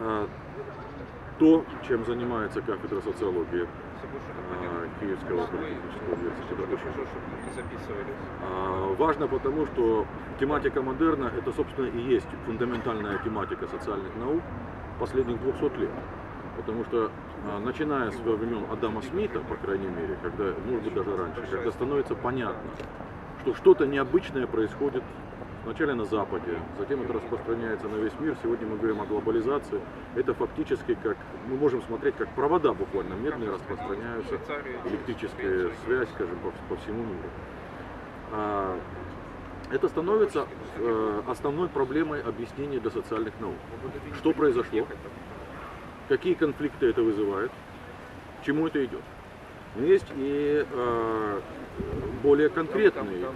а, то, чем занимается кафедра социологии а, Киевского политехнического университета. А, Важно потому, что тематика модерна – это, собственно, и есть фундаментальная тематика социальных наук последних 200 лет. Потому что, начиная с времен Адама Смита, по крайней мере, когда, может быть, даже раньше, когда становится понятно, что что-то необычное происходит вначале на Западе, затем это распространяется на весь мир. Сегодня мы говорим о глобализации. Это фактически как, мы можем смотреть, как провода буквально медные распространяются электрическая связь, скажем, по, по всему миру. А, Это становится э, основной проблемой объяснения для социальных наук. Что произошло? Какие конфликты это вызывает? К чему это идет? Есть и э, более конкретный, э,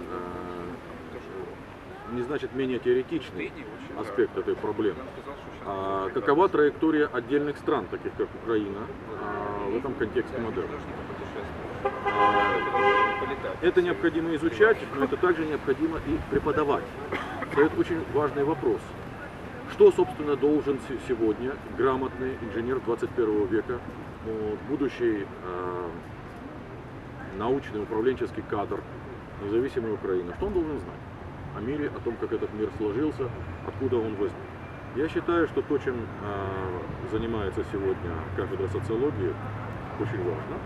не значит менее теоретичный аспект этой проблемы. А какова траектория отдельных стран, таких как Украина, а, в этом контексте модерна? А, Это необходимо изучать, но это также необходимо и преподавать. Это очень важный вопрос. Что, собственно, должен се- сегодня грамотный инженер 21 века, ну, будущий э, научный управленческий кадр независимой Украины, что он должен знать о мире, о том, как этот мир сложился, откуда он возник? Я считаю, что то, чем э, занимается сегодня кафедра социологии, очень важно.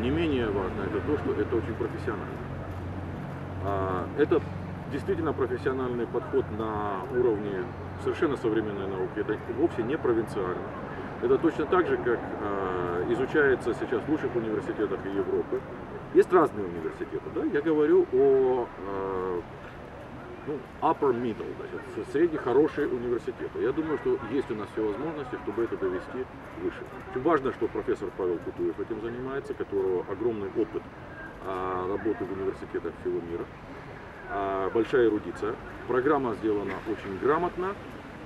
Не менее важно это то, что это очень профессионально. А, Это действительно профессиональный подход на уровне совершенно современной науки. Это вовсе не провинциально. Это точно так же, как а, изучается сейчас в лучших университетах Европы. Есть разные университеты. Да? Я говорю о а, ну, upper middle, это средне хорошие университеты. Я думаю, что есть у нас все возможности, чтобы это довести выше. Очень важно, что профессор Павел Кутуев этим занимается, которого огромный опыт а, работы в университетах всего мира, а, большая эрудиция. Программа сделана очень грамотно,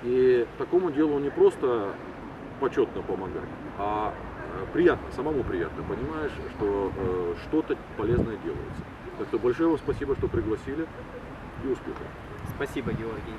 и такому делу не просто почетно помогать, а э, приятно, самому приятно, понимаешь, что э, что-то полезное делается. Так что большое вам спасибо, что пригласили, и успехов. Спасибо, Георгий.